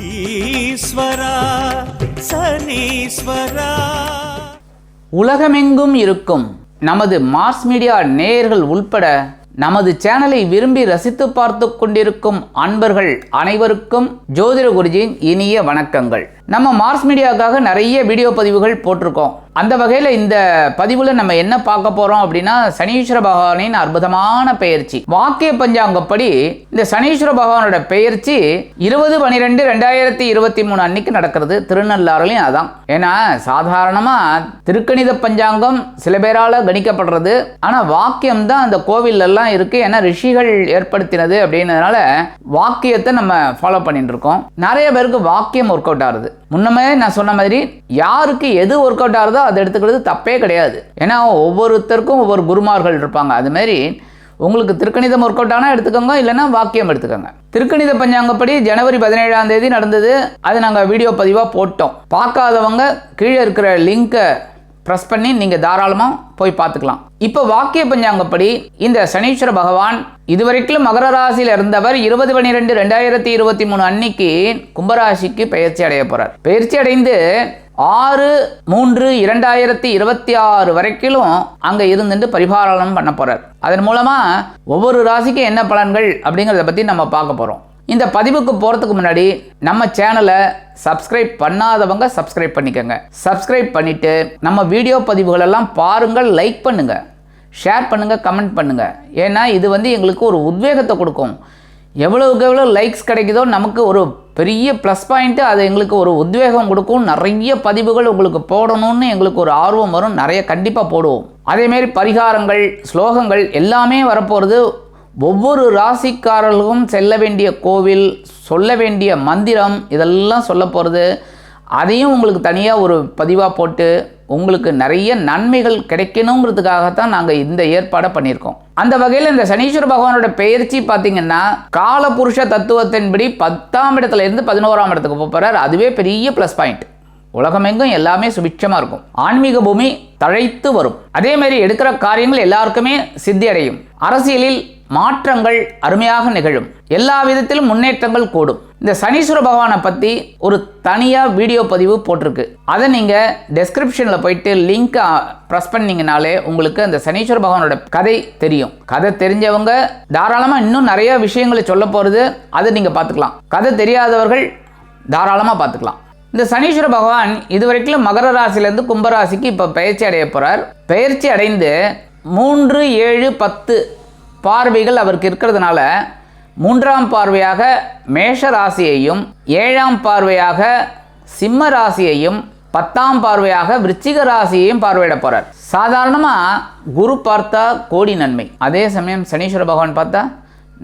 ஈஸ்வரா சனீஸ்வரா. உலகமெங்கும் இருக்கும் நமது மாஸ் மீடியா நேயர்கள் உள்பட நமது சேனலை விரும்பி ரசித்து பார்த்து கொண்டிருக்கும் அன்பர்கள் அனைவருக்கும் ஜோதிட குருஜியின் இனிய வணக்கங்கள். நம்ம மார்ஸ் மீடியாவுக்காக நிறைய வீடியோ பதிவுகள் போட்டிருக்கோம். அந்த வகையில் இந்த பதிவில் நம்ம என்ன பார்க்க போகிறோம் அப்படின்னா சனீஸ்வர பகவானின் அற்புதமான பெயர்ச்சி. வாக்கிய பஞ்சாங்கப்படி இந்த சனீஸ்வர பகவானோட பெயர்ச்சி இருபது பனிரெண்டு ரெண்டாயிரத்தி இருபத்தி மூணு அன்னைக்கு நடக்கிறது. திருநள்ளாறுலையும் அதான். ஏன்னா சாதாரணமாக திருக்கணித பஞ்சாங்கம் சில பேரால் கணிக்கப்படுறது. ஆனால் வாக்கியம் தான் அந்த கோவிலெல்லாம் இருக்குது ஏன்னா ரிஷிகள் ஏற்படுத்தினது அப்படின்றதுனால வாக்கியத்தை நம்ம ஃபாலோ பண்ணிட்டு இருக்கோம். நிறைய பேருக்கு வாக்கியம் ஒர்க் அவுட் ஆகுது. முன்னமே நான் சொன்ன மாதிரி யாருக்கு எது ஒர்க் அவுட் ஆகுதோ அதை எடுத்துக்கிறது தப்பே கிடையாது. ஏன்னா ஒவ்வொருத்தருக்கும் ஒவ்வொரு குருமார்கள் இருப்பாங்க. அது மாதிரி உங்களுக்கு திருக்கணிதம் ஒர்க் அவுட் ஆனால் எடுத்துக்கோங்க இல்லைன்னா வாக்கியம் எடுத்துக்கோங்க. திருக்கணித பஞ்சாங்கப்படி ஜனவரி பதினேழாம் தேதி நடந்தது. அது நாங்கள் வீடியோ பதிவாக போட்டோம். பார்க்காதவங்க கீழே இருக்கிற லிங்கை ப்ரெஸ் பண்ணி நீங்கள் தாராளமாக போய் பார்த்துக்கலாம். இப்போ வாக்கிய பஞ்சாங்கப்படி இந்த சனீஸ்வர பகவான் இதுவரைக்கும் மகர ராசியில் இருந்தவர் இருபது பன்னிரெண்டு ரெண்டாயிரத்தி இருபத்தி மூணு அன்னைக்கு கும்பராசிக்கு பயிற்சி அடைய போகிறார் பயிற்சி அடைந்து ஆறு மூன்று இரண்டாயிரத்தி இருபத்தி ஆறு வரைக்கும் அங்கே இருந்துட்டு பரிபாலனம் பண்ண போகிறார் அதன் மூலமாக ஒவ்வொரு ராசிக்கும் என்ன பலன்கள் அப்படிங்கிறத பற்றி நம்ம பார்க்க போகிறோம் இந்த பதிவுக்கு போகிறதுக்கு முன்னாடி நம்ம சேனலை சப்ஸ்கிரைப் பண்ணாதவங்க சப்ஸ்கிரைப் பண்ணிக்கோங்க. சப்ஸ்கிரைப் பண்ணிவிட்டு நம்ம வீடியோ பதிவுகளெல்லாம் பாருங்கள் லைக் பண்ணுங்கள் ஷேர் பண்ணுங்கள் கமெண்ட் பண்ணுங்கள் ஏன்னா இது வந்து எங்களுக்கு ஒரு உத்வேகத்தை கொடுக்கும். எவ்வளோக்கு எவ்வளோ லைக்ஸ் கிடைக்குதோ நமக்கு ஒரு பெரிய ப்ளஸ் பாயிண்ட்டு அது எங்களுக்கு ஒரு உத்வேகம் கொடுக்கும். நிறைய பதிவுகள் உங்களுக்கு போடணும்னு எங்களுக்கு ஒரு ஆர்வம் வரும். நிறைய கண்டிப்பாக போடுவோம். அதேமாரி பரிகாரங்கள் ஸ்லோகங்கள் எல்லாமே வரப்போகிறது ஒவ்வொரு ராசிக்காரர்களுக்கும் செல்ல வேண்டிய கோவில் சொல்ல வேண்டிய மந்திரம் இதெல்லாம் சொல்ல போகிறது அதையும் உங்களுக்கு தனியாக ஒரு பதிவாக போட்டு உங்களுக்கு நிறைய நன்மைகள் கிடைக்கணுங்கிறதுக்காகத்தான் நாங்கள் இந்த ஏற்பாடை பண்ணியிருக்கோம். அந்த வகையில் இந்த சனீஸ்வர பகவானோட பெயர்ச்சி பார்த்தீங்கன்னா காலபுருஷ தத்துவத்தின்படி பத்தாம் இடத்துல இருந்து பதினோராம் இடத்துக்கு போக போகிறார் அதுவே பெரிய ப்ளஸ் பாயிண்ட் உலகமெங்கும் எல்லாமே சுபிட்சமாக இருக்கும் ஆன்மீக பூமி தழைத்து வரும். அதே மாதிரி எடுக்கிற காரியங்கள் எல்லாருக்குமே சித்தி அடையும் அரசியலில் மாற்றங்கள் அருமையாக நிகழும். எல்லா விதத்திலும் முன்னேற்றங்கள் கூடும். இந்த சனீஸ்வர பகவானை பற்றி ஒரு தனியாக வீடியோ பதிவு போட்டிருக்கு. அதை நீங்கள் டெஸ்கிரிப்ஷனில் போயிட்டு லிங்க்கை ப்ரெஸ் பண்ணிங்கனாலே உங்களுக்கு அந்த சனீஸ்வர பகவானோட கதை தெரியும். கதை தெரிஞ்சவங்க தாராளமாக இன்னும் நிறைய விஷயங்களை சொல்ல போகிறது அதை நீங்கள் பார்த்துக்கலாம். கதை தெரியாதவர்கள் தாராளமாக பார்த்துக்கலாம். இந்த சனீஸ்வர பகவான் இதுவரைக்கும் மகர ராசிலேருந்து கும்பராசிக்கு இப்போ பயிற்சி அடைய போகிறார் பயிற்சி அடைந்து மூன்று ஏழு பத்து பார்வைகள் அவருக்கு இருக்கிறதுனால மூன்றாம் பார்வையாக மேஷ ராசியையும் ஏழாம் பார்வையாக சிம்ம ராசியையும் பத்தாம் பார்வையாக விருச்சிக ராசியையும் பார்வையிட போகிறார் சாதாரணமாக குரு பார்த்தா கோடி நன்மை. அதே சமயம் சனீஸ்வர பகவான் பார்த்தா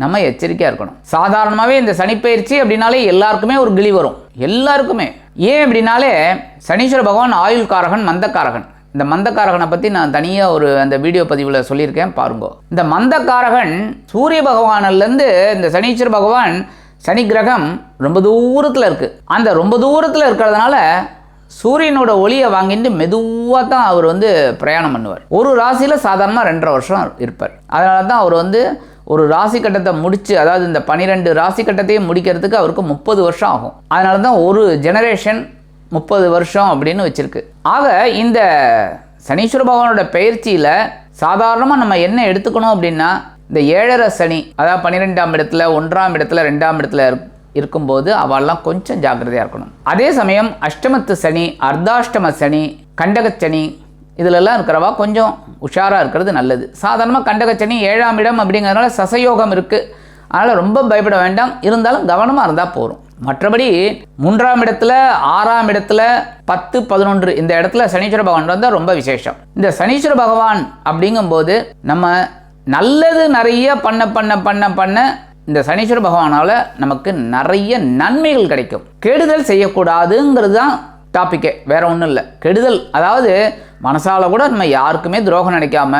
நம்ம எச்சரிக்கையாக இருக்கணும். சாதாரணமாகவே இந்த சனிப்பயிற்சி அப்படின்னாலே எல்லாருக்குமே ஒரு கிளி வரும். எல்லாருக்குமே. ஏன் அப்படின்னாலே சனீஸ்வர பகவான் ஆயுள் காரகன் மந்தக்காரகன். இந்த மந்தக்காரகனை பற்றி நான் தனியாக ஒரு அந்த வீடியோ பதிவில் சொல்லியிருக்கேன் பாருங்க. இந்த மந்தக்காரகன் சூரிய பகவானிலேருந்து இந்த சனீஸ்வர பகவான் சனி கிரகம் ரொம்ப தூரத்தில் இருக்குது அந்த ரொம்ப தூரத்தில் இருக்கிறதுனால சூரியனோட ஒளியை வாங்கிட்டு மெதுவாக தான் அவர் வந்து பிரயாணம் பண்ணுவார். ஒரு ராசியில் சாதாரணமாக ரெண்டரை வருஷம் இருப்பார். அதனால தான் அவர் வந்து ஒரு ராசி கட்டத்தை முடித்து அதாவது இந்த பனிரெண்டு ராசி கட்டத்தையும் முடிக்கிறதுக்கு அவருக்கு முப்பது வருஷம் ஆகும். அதனால தான் ஒரு ஜெனரேஷன் முப்பது வருஷம் அப்படின்னு வச்சுருக்கு. ஆக இந்த சனீஸ்வர பகவானோட பயிற்சியில் சாதாரணமாக நம்ம என்ன எடுத்துக்கணும் அப்படின்னா இந்த ஏழரை சனி அதாவது பன்னிரெண்டாம் இடத்துல ஒன்றாம் இடத்துல ரெண்டாம் இடத்துல இருக்கும்போது அவெல்லாம் கொஞ்சம் ஜாக்கிரதையாக இருக்கணும். அதே சமயம் அஷ்டமத்து சனி அர்த்தாஷ்டம சனி கண்டகச்சனி இதிலெல்லாம் இருக்கிறவா கொஞ்சம் உஷாராக இருக்கிறது நல்லது. சாதாரணமாக கண்டகச்சனி ஏழாம் இடம் அப்படிங்கிறதுனால சசயோகம் இருக்குது அதனால் ரொம்ப பயப்பட வேண்டாம். இருந்தாலும் கவனமாக இருந்தால் போதும். மற்றபடி மூன்றாம் இடத்துல ஆறாம் இடத்துல பத்து பதினொன்று இந்த இடத்துல சனீஸ்வர பகவான் வந்தால் ரொம்ப விசேஷம். இந்த சனீஸ்வர பகவான் அப்படிங்கும்போது நம்ம நல்லது நிறைய பண்ண பண்ண பண்ண பண்ண இந்த சனீஸ்வர பகவானால் நமக்கு நிறைய நன்மைகள் கிடைக்கும். கெடுதல் செய்யக்கூடாதுங்கிறது தான் டாப்பிக்கே வேற ஒன்றும் இல்லை. கெடுதல் அதாவது மனசால் கூட நம்ம யாருக்குமே துரோகம் நினைக்காம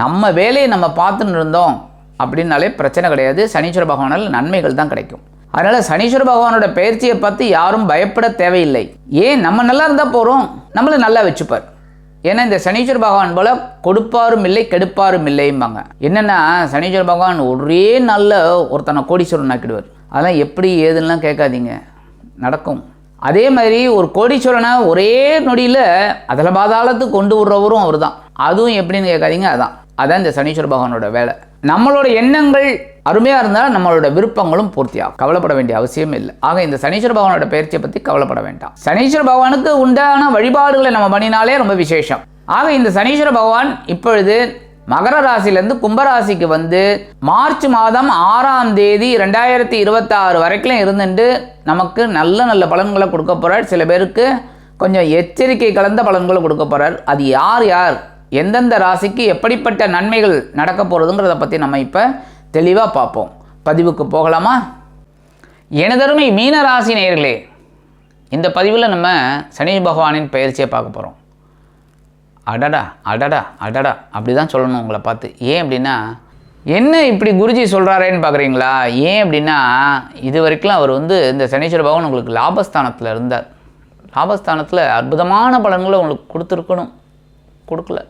நம்ம வேலையை நம்ம பார்த்துன்னு இருந்தோம் அப்படின்னாலே பிரச்சனை கிடையாது. சனீஸ்வர பகவானால் நன்மைகள் தான் கிடைக்கும். அதனால் சனீஸ்வர பகவானோட பயிற்சியை பார்த்து யாரும் பயப்பட தேவையில்லை. ஏன்? நம்ம நல்லா இருந்தால் போகிறோம் நம்மளை நல்லா வச்சுப்பார். ஏன்னா இந்த சனீஸ்வர பகவான் போல கொடுப்பாரும் இல்லை கெடுப்பாரும் இல்லைம்பாங்க. என்னென்னா சனீஸ்வர பகவான் ஒரே நல்ல ஒருத்தனை கோடீஸ்வரன் ஆக்கிடுவார் அதெல்லாம் எப்படி ஏதுன்னெலாம் கேட்காதீங்க. நடக்கும். அதே மாதிரி ஒரு கோடீஸ்வரனை ஒரே நொடியில் அதில் பாதாளத்துக்கு கொண்டு விடுறவரும் அவர் தான் அதுவும் எப்படின்னு கேட்காதீங்க அதான். அதான் இந்த சனீஸ்வர பகவானோட வேலை. நம்மளோட எண்ணங்கள் அருமையாக இருந்தால் நம்மளோட விருப்பங்களும் பூர்த்தியாகும். கவலைப்பட வேண்டிய அவசியம் இல்லை. ஆக இந்த சனீஸ்வர பகவானோட பயிற்சியை பற்றி கவலைப்பட வேண்டாம். சனீஸ்வர பகவானுக்கு உண்டான வழிபாடுகளை நம்ம பண்ணினாலே ரொம்ப விசேஷம். ஆக இந்த சனீஸ்வர பகவான் இப்பொழுது மகர ராசிலேருந்து கும்பராசிக்கு வந்து மார்ச் மாதம் ஆறாம் தேதி ரெண்டாயிரத்தி இருபத்தாறு வரைக்கும் இருந்துட்டு நமக்கு நல்ல நல்ல பலன்களை கொடுக்க போகிறார் சில பேருக்கு கொஞ்சம் எச்சரிக்கை கலந்த பலன்களை கொடுக்க போகிறார் அது யார் யார் எந்தெந்த ராசிக்கு எப்படிப்பட்ட நன்மைகள் நடக்க போகிறதுங்கிறத பற்றி நம்ம இப்போ தெளிவாக பார்ப்போம். பதிவுக்கு போகலாமா? எனதருமை மீன ராசி நேர்களே இந்த பதிவில் நம்ம சனி பகவானின் பயிற்சியை பார்க்க போகிறோம் அடடா அடடா அடடா அப்படி தான் சொல்லணும் உங்களை பார்த்து. ஏன் அப்படின்னா என்ன இப்படி குருஜி சொல்கிறாரேன்னு பார்க்குறீங்களா ஏன் அப்படின்னா இது வரைக்கும் அவர் வந்து இந்த சனீஸ்வர பகவான் உங்களுக்கு லாபஸ்தானத்தில் இருந்தார். லாபஸ்தானத்தில் அற்புதமான பலன்களை உங்களுக்கு கொடுத்துருக்கணும். கொடுக்கல.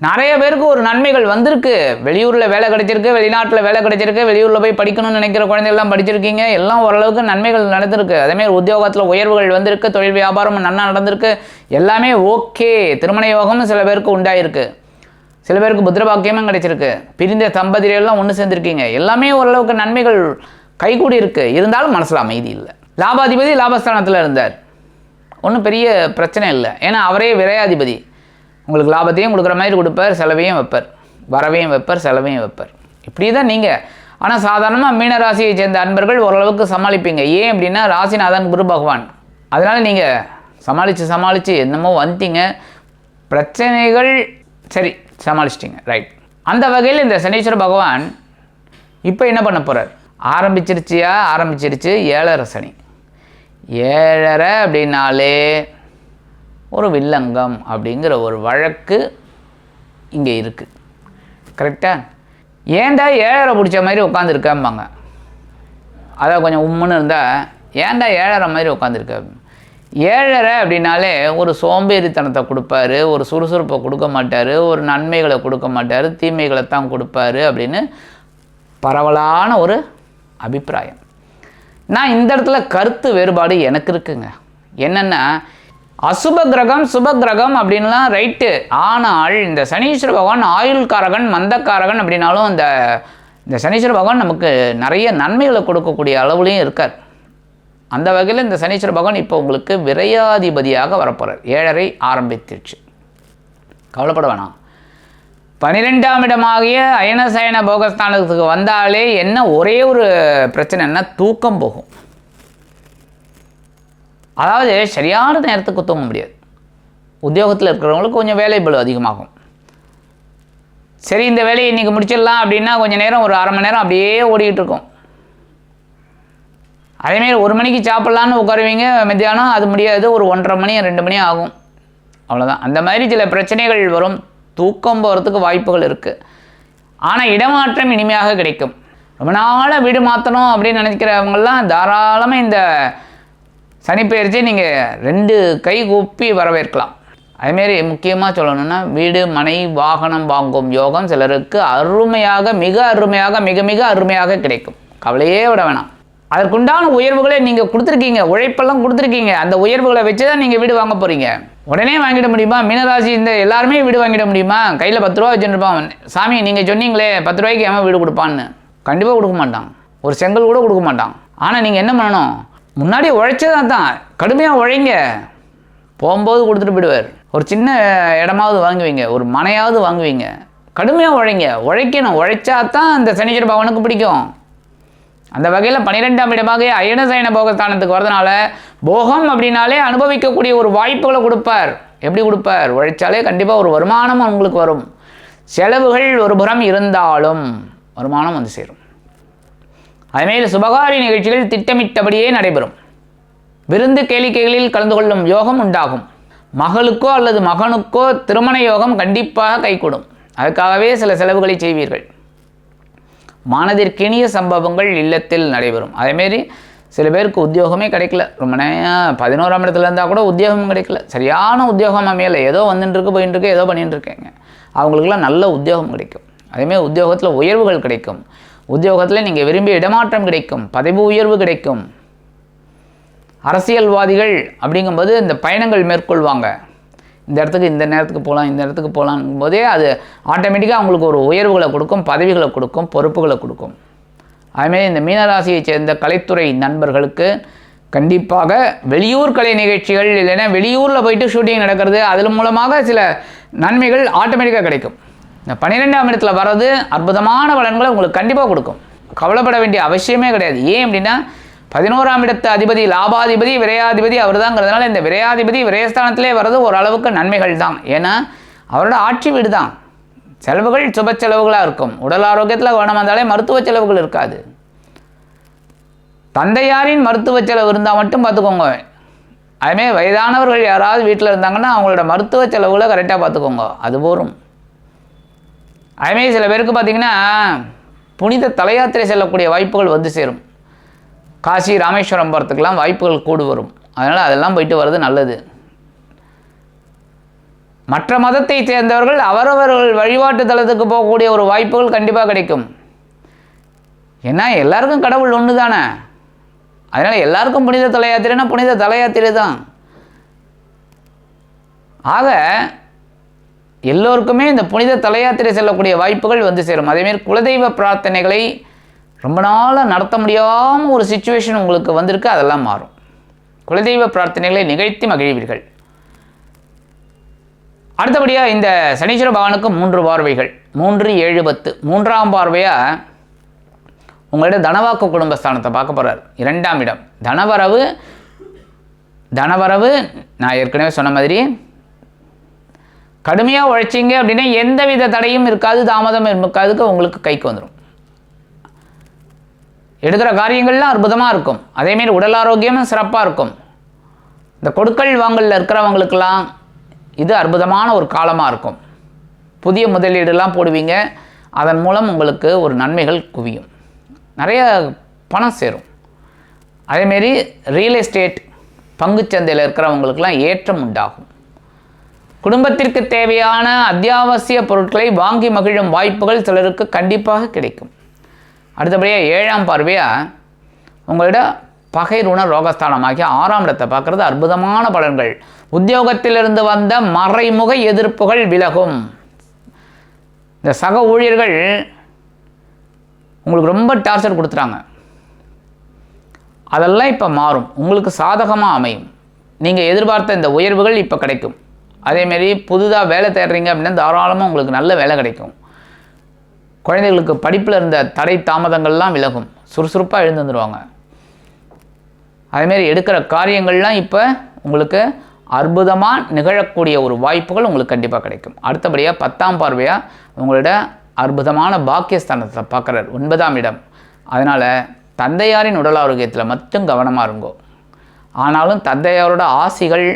நிறைய பேருக்கு ஒரு நன்மைகள் வந்திருக்கு. வெளியூரில் வேலை கிடைச்சிருக்கு வெளிநாட்டில் வேலை கிடைச்சிருக்கு வெளியூரில் போய் படிக்கணும்னு நினைக்கிற குழந்தைகள்லாம் படிச்சிருக்கீங்க. எல்லாம் ஓரளவுக்கு நன்மைகள் நடந்திருக்கு. அதேமாதிரி உத்தியோகத்தில் உயர்வுகள் வந்திருக்கு தொழில் வியாபாரம் நன்னா நடந்திருக்கு. எல்லாமே ஓகே. திருமண யோகமும் சில பேருக்கு உண்டாயிருக்கு. சில பேருக்கு புத்திரபாக்கியமும் கிடைச்சிருக்கு. பிரிந்த தம்பதியெல்லாம் ஒன்று சேர்ந்துருக்கீங்க. எல்லாமே ஓரளவுக்கு நன்மைகள் கைகூடி இருக்கு இருந்தாலும் மனசில் அமைதி இல்லை. லாபாதிபதி லாபஸ்தானத்தில் இருந்தார். ஒன்றும் பெரிய பிரச்சனை இல்லை. ஏன்னா அவரே விரையாதிபதி. உங்களுக்கு லாபத்தையும் கொடுக்குற மாதிரி கொடுப்பார் செலவையும் வைப்பார். வரவையும் வைப்பார் செலவையும் வைப்பார். இப்படி தான் நீங்கள் ஆனால் சாதாரணமாக மீனராசியை சேர்ந்த அன்பர்கள் ஓரளவுக்கு சமாளிப்பீங்க. ஏன் அப்படின்னா ராசிநாதன் குரு பகவான். அதனால் நீங்கள் சமாளித்து சமாளித்து என்னமோ வந்துட்டீங்க. பிரச்சனைகள் சரி சமாளிச்சிட்டிங்க. ரைட் அந்த வகையில் இந்த சனீஸ்வர பகவான் இப்போ என்ன பண்ண போகிறார் ஆரம்பிச்சிருச்சியா? ஆரம்பிச்சிருச்சு ஏழரை சனி. ஏழரை அப்படின்னாலே ஒரு வில்லங்கம் அப்படிங்கிற ஒரு வழக்கு இங்கே இருக்குது கரெக்டாக ஏன்டா ஏழரை பிடிச்ச மாதிரி உட்காந்துருக்கம்பாங்க அதான் கொஞ்சம் உம்முன்னு இருந்தால் ஏன்டா ஏழரை மாதிரி உட்காந்துருக்க ஏழரை அப்படின்னாலே ஒரு சோம்பேறித்தனத்தை கொடுப்பாரு ஒரு சுறுசுறுப்பை கொடுக்க மாட்டார் ஒரு நன்மைகளை கொடுக்க மாட்டார் தீமைகளை தான் கொடுப்பாரு அப்படின்னு பரவலான ஒரு அபிப்பிராயம். நான் இந்த இடத்துல கருத்து வேறுபாடு எனக்கு இருக்குங்க. என்னென்னா அசுப கிரகம் சுப கிரகம் அப்படின்லாம் ரைட்டு ஆனால் இந்த சனீஸ்வர பகவான் ஆயுள்காரகன் மந்தக்காரகன் அப்படின்னாலும் இந்த இந்த சனீஸ்வர பகவான் நமக்கு நிறைய நன்மைகளை கொடுக்கக்கூடிய அளவுலையும் இருக்கார். அந்த வகையில் இந்த சனீஸ்வர பகவான் இப்போ உங்களுக்கு விரையாதிபதியாக வரப்போகிறார் ஏழரை ஆரம்பித்திருச்சு கவலைப்பட வேணாம். பனிரெண்டாம் இடமாகிய அயனசயன போகஸ்தானத்துக்கு வந்தாலே என்ன ஒரே ஒரு பிரச்சனைன்னா தூக்கம் போகும். அதாவது சரியான நேரத்துக்கு தூங்க முடியாது. உத்தியோகத்தில் இருக்கிறவங்களுக்கு கொஞ்சம் வேலை பளு அதிகமாகும். சரி இந்த வேலையை இன்றைக்கி முடிச்சிடலாம் அப்படின்னா கொஞ்சம் நேரம் ஒரு அரை மணி நேரம் அப்படியே ஓடிக்கிட்டு இருக்கும். அதேமாரி ஒரு மணிக்கு சாப்பிட்லான்னு உட்காருவீங்க மத்தியானம் அது முடியாது ஒரு ஒன்றரை மணி ரெண்டு மணி ஆகும். அவ்வளோதான் அந்த மாதிரி சில பிரச்சனைகள் வரும். தூக்கம் போகிறதுக்கு வாய்ப்புகள் இருக்குது ஆனால் இடமாற்றம் இனிமையாக கிடைக்கும். ரொம்ப நாளாக வீடு மாற்றணும் அப்படின்னு நினைக்கிறவங்கெல்லாம் தாராளமாக இந்த சனிப்பெயர்ச்சி நீங்கள் ரெண்டு கை கூப்பி வரவேற்கலாம். அதேமாரி முக்கியமாக சொல்லணும்னா வீடு மனை வாகனம் வாங்கும் யோகம் சிலருக்கு அருமையாக மிக அருமையாக மிக மிக அருமையாக கிடைக்கும். கவலையே விட வேணாம். அதற்குண்டான உயர்வுகளை நீங்கள் கொடுத்துருக்கீங்க உழைப்பெல்லாம் கொடுத்துருக்கீங்க அந்த உயர்வுகளை வச்சு தான் நீங்கள் வீடு வாங்க போகிறீங்க உடனே வாங்கிட முடியுமா? மீனராசி இந்த எல்லாருமே வீடு வாங்கிட முடியுமா? கையில் பத்து ரூபா வச்சுருப்பான் சாமி நீங்கள் சொன்னீங்களே பத்து ரூபாய்க்கு ஏமா வீடு கொடுப்பான்னு. கண்டிப்பாக கொடுக்க மாட்டான். ஒரு செங்கல் கூட கொடுக்க மாட்டான். ஆனால் நீங்கள் என்ன பண்ணணும்? முன்னாடி உழைச்சது தான் கடுமையாக உழைங்க. போகும்போது கொடுத்துட்டு போயிடுவார். ஒரு சின்ன இடமாவது வாங்குவீங்க. ஒரு மனையாவது வாங்குவீங்க. கடுமையாக உழைங்க. உழைக்கணும். உழைச்சா தான் அந்த சனீஸ்வர பவனுக்கு பிடிக்கும். அந்த வகையில் பன்னிரெண்டாம் இடமாக அயனசயன போகஸ்தானத்துக்கு வரதுனால போகம் அப்படின்னாலே அனுபவிக்கக்கூடிய ஒரு வாய்ப்புகளை கொடுப்பார். எப்படி கொடுப்பார்? உழைச்சாலே கண்டிப்பாக ஒரு வருமானம் உங்களுக்கு வரும். செலவுகள் ஒரு புறம் இருந்தாலும் வருமானம் வந்து சேரும். அதுமேல் சுபகாரி நிகழ்ச்சிகள் திட்டமிட்டபடியே நடைபெறும். விருந்து கேளிக்கைகளில் கலந்து கொள்ளும் யோகம் உண்டாகும். மகளுக்கோ அல்லது மகனுக்கோ திருமண யோகம் கண்டிப்பாக கைகூடும். அதுக்காகவே சில செலவுகளை செய்வீர்கள். மனதிற்கினிய சம்பவங்கள் இல்லத்தில் நடைபெறும். அதேமாரி சில பேருக்கு உத்தியோகமே கிடைக்கல. ரொம்ப நேரம் பதினோராம் இடத்துல இருந்தால் கூட உத்தியோகம் கிடைக்கல. சரியான உத்தியோகம் அமையலை. ஏதோ வந்துட்டுருக்கு போயின்ட்டுருக்கு ஏதோ பண்ணிட்டுருக்கேங்க அவங்களுக்குலாம் நல்ல உத்தியோகம் கிடைக்கும். அதேமாரி உத்தியோகத்தில் உயர்வுகள் கிடைக்கும். உத்தியோகத்தில் நீங்கள் விரும்பிய இடமாற்றம் கிடைக்கும் பதவி உயர்வு கிடைக்கும். அரசியல்வாதிகள் அப்படிங்கும்போது இந்த பயணங்கள் மேற்கொள்வாங்க. இந்த இடத்துக்கு இந்த நேரத்துக்கு போகலாம் இந்த இடத்துக்கு போகலாங்கும் போதே அது ஆட்டோமேட்டிக்காக அவங்களுக்கு ஒரு உயர்வுகளை கொடுக்கும் பதவிகளை கொடுக்கும் பொறுப்புகளை கொடுக்கும். அதுமாரி இந்த மீனராசியை சேர்ந்த கலைத்துறை நண்பர்களுக்கு கண்டிப்பாக வெளியூர் கலை நிகழ்ச்சிகள் இல்லைன்னா வெளியூரில் போயிட்டு ஷூட்டிங் நடக்கிறது அதன் மூலமாக சில நன்மைகள் ஆட்டோமேட்டிக்காக கிடைக்கும். இந்த பன்னிரெண்டாம் இடத்துல வர்றது அற்புதமான பலன்களை உங்களுக்கு கண்டிப்பாக கொடுக்கும். கவலைப்பட வேண்டிய அவசியமே கிடையாது. ஏன் அப்படின்னா பதினோராம் இடத்து அதிபதி லாபாதிபதி விரையாதிபதி அவர் தாங்கிறதுனால இந்த விரையாதிபதி விரயஸ்தானத்திலே வர்றது ஓரளவுக்கு நன்மைகள் தான். ஏன்னா அவரோட ஆட்சி வீடு தான் செலவுகள் சுப செலவுகளாக இருக்கும். உடல் ஆரோக்கியத்தில் கவனம் வந்தாலே மருத்துவ செலவுகள் இருக்காது. தந்தையாரின் மருத்துவ செலவு இருந்தால் மட்டும் பார்த்துக்கோங்க அதுமாரி வயதானவர்கள் யாராவது வீட்டில் இருந்தாங்கன்னா அவங்களோட மருத்துவ செலவுகளை கரெக்டாக பார்த்துக்கோங்க அது போரும். அதுமாரி சில பேருக்கு பார்த்திங்கன்னா புனித தலையாத்திரை செல்லக்கூடிய வாய்ப்புகள் வந்து சேரும். காசி ராமேஸ்வரம் போகிறதுக்கெல்லாம் வாய்ப்புகள் கூடு வரும். அதனால் அதெல்லாம் போயிட்டு வர்றது நல்லது. மற்ற மதத்தை சேர்ந்தவர்கள் அவரவர்கள் வழிபாட்டு தலத்துக்கு போகக்கூடிய ஒரு வாய்ப்புகள் கண்டிப்பாக கிடைக்கும். ஏன்னா எல்லாருக்கும் கடவுள் ஒன்று தானே அதனால் எல்லாருக்கும் புனித தலையாத்திரைனா புனித தலையாத்திரை தான். ஆக எல்லோருக்குமே இந்த புனித தலையாத்திரை செல்லக்கூடிய வாய்ப்புகள் வந்து சேரும். அதேமாரி குலதெய்வ பிரார்த்தனைகளை ரொம்ப நாளாக நடத்த முடியாமல் ஒரு சுச்சுவேஷன் உங்களுக்கு வந்திருக்கு அதெல்லாம் மாறும். குலதெய்வ பிரார்த்தனைகளை நிகழ்த்தி மகிழ்வீர்கள். அடுத்தபடியாக இந்த சனீஸ்வர பகவானுக்கு மூன்று பார்வைகள். மூன்று ஏழு பத்து. மூன்றாம் பார்வையாக உங்களோட தனவாக்கு குடும்பஸ்தானத்தை பார்க்க போகிறார் இரண்டாம் இடம் தனவரவு தனவரவு நான் ஏற்கனவே சொன்ன மாதிரி கடுமையாக உழைச்சிங்க அப்படின்னா எந்தவித தடையும் இருக்காது தாமதம் இருக்காதுக்கு உங்களுக்கு கைக்கு வந்துடும் எடுக்கிற காரியங்கள்லாம் அற்புதமாக இருக்கும். அதேமாரி உடல் ஆரோக்கியமும் சிறப்பாக இருக்கும். இந்த கொடுக்கல் வாங்கலில் இருக்கிறவங்களுக்கெல்லாம் இது அற்புதமான ஒரு காலமாக இருக்கும். புதிய முதலீடுலாம் போடுவீங்க. அதன் மூலம் உங்களுக்கு ஒரு நன்மைகள் குவியும். நிறைய பணம் சேரும். அதேமாரி ரியல் எஸ்டேட் பங்குச்சந்தையில் இருக்கிறவங்களுக்கெல்லாம் ஏற்றம் உண்டாகும். குடும்பத்திற்கு தேவையான அத்தியாவசிய பொருட்களை வாங்கி மகிழும் வாய்ப்புகள் சிலருக்கு கண்டிப்பாக கிடைக்கும். அடுத்தபடியாக ஏழாம் பார்வையாக உங்களோட பகைருண ரோகஸ்தானமாகிய ஆறாம் இடத்தை பார்க்குறது அற்புதமான பலன்கள். உத்தியோகத்திலிருந்து வந்த மறைமுக எதிர்ப்புகள் விலகும். இந்த சக ஊழியர்கள் உங்களுக்கு ரொம்ப டார்ச்சர் கொடுத்துறாங்க அதெல்லாம் இப்போ மாறும். உங்களுக்கு சாதகமாக அமையும். நீங்கள் எதிர்பார்த்த இந்த உயர்வுகள் இப்போ கிடைக்கும். அதேமாரி புதுதாக வேலை தேடுறீங்க அப்படின்னா தாராளமாக உங்களுக்கு நல்ல வேலை கிடைக்கும். குழந்தைகளுக்கு படிப்பில் இருந்த தடை தாமதங்கள்லாம் விலகும். சுறுசுறுப்பாக எழுந்து வந்துடுவாங்க அதேமாரி எடுக்கிற காரியங்கள்லாம் இப்போ உங்களுக்கு அற்புதமாக நிகழக்கூடிய ஒரு வாய்ப்புகள் உங்களுக்கு கண்டிப்பாக கிடைக்கும். அடுத்தபடியாக பத்தாம் பார்வையாக உங்களோட அற்புதமான பாக்கியஸ்தானத்தை பார்க்குறார். ஒன்பதாம் இடம். அதனால் தந்தையாரின் உடல் ஆரோக்கியத்தில் மட்டும் கவனமாக இருங்கோ. ஆனாலும் தந்தையாரோட ஆசிகள்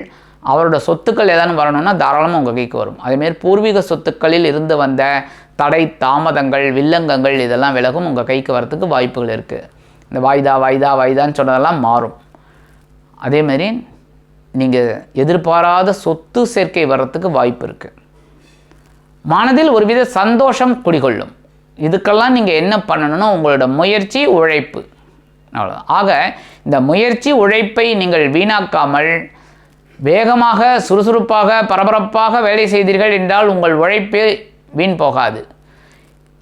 அவரோட சொத்துக்கள் ஏதாவது வரணும்னா தாராளமாக உங்கள் கைக்கு வரும். அதேமாரி பூர்வீக சொத்துக்களில் இருந்து வந்த தடை தாமதங்கள் வில்லங்கங்கள் இதெல்லாம் விலகும் உங்கள் கைக்கு வரத்துக்கு வாய்ப்புகள் இருக்குது இந்த வாய்தா வாய்தா வாய்தான்னு சொன்னதெல்லாம் மாறும். அதேமாரி நீங்கள் எதிர்பாராத சொத்து சேர்க்கை வர்றதுக்கு வாய்ப்பு இருக்குது மனதில் ஒருவித சந்தோஷம் குடிகொள்ளும். இதுக்கெல்லாம் நீங்கள் என்ன பண்ணணும்னா உங்களோட முயற்சி உழைப்பு. அவ்வளோதான் ஆக இந்த முயற்சி உழைப்பை நீங்கள் வீணாக்காமல் வேகமாக சுறுசுறுப்பாக பரபரப்பாக வேலை செய்தீர்கள் என்றால் உங்கள் உழைப்பு வீண் போகாது.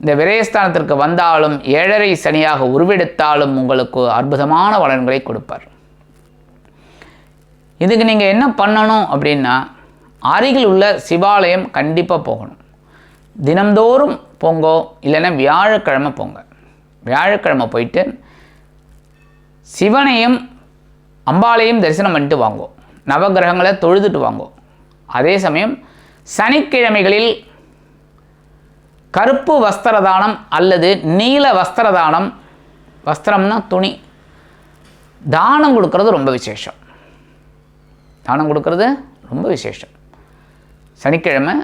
இந்த விரயஸ்தானத்திற்கு வந்தாலும் ஏழரை சனியாக உருவெடுத்தாலும் உங்களுக்கு அற்புதமான பலன்களை கொடுப்பார். இதுக்கு நீங்கள் என்ன பண்ணணும் அப்படின்னா அருகில் உள்ள சிவாலயம் கண்டிப்பாக போகணும். தினம்தோறும் போங்கோ இல்லைன்னா வியாழக்கிழமை போங்க. வியாழக்கிழமை போயிட்டு சிவனையும் அம்பாளையும் தரிசனம் பண்ணிட்டு வாங்குவோம் நவகிரகங்களை தொழுதுட்டு வாங்கோ. அதே சமயம் சனிக்கிழமைகளில் கருப்பு வஸ்திரதானம் அல்லது நீல வஸ்திரதானம் வஸ்திரம்னா துணி. தானம் கொடுக்கறது ரொம்ப விசேஷம். தானம் கொடுக்கறது ரொம்ப விசேஷம். சனிக்கிழமை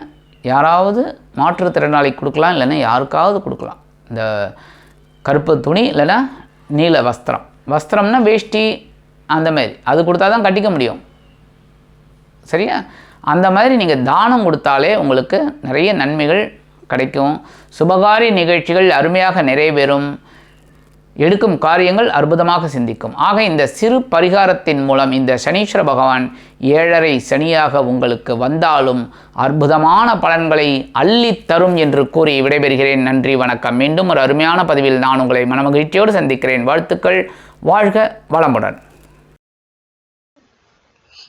யாராவது மாற்றுத்திறனாளிக்கு கொடுக்கலாம் இல்லைன்னா யாருக்காவது கொடுக்கலாம். இந்த கருப்பு துணி இல்லைன்னா நீல வஸ்திரம். வஸ்திரம்னா வேஷ்டி அந்த மாதிரி. அது கொடுத்தா தான் கட்டிக்க முடியும். சரியா? அந்த மாதிரி நீங்கள் தானம் கொடுத்தாலே உங்களுக்கு நிறைய நன்மைகள் கிடைக்கும். சுபகாரி நிகழ்ச்சிகள் அருமையாக நிறைவேறும். எடுக்கும் காரியங்கள் அற்புதமாக சிந்திக்கும். ஆக இந்த சிறு பரிகாரத்தின் மூலம் இந்த சனீஸ்வர பகவான் ஏழரை சனியாக உங்களுக்கு வந்தாலும் அற்புதமான பலன்களை அள்ளித் தரும் என்று கூறி விடைபெறுகிறேன். நன்றி வணக்கம். மீண்டும் ஒரு அருமையான பதிவில் நான் உங்களை மனமகிழ்ச்சியோடு சந்திக்கிறேன். வாழ்த்துக்கள். வாழ்க வளமுடன்.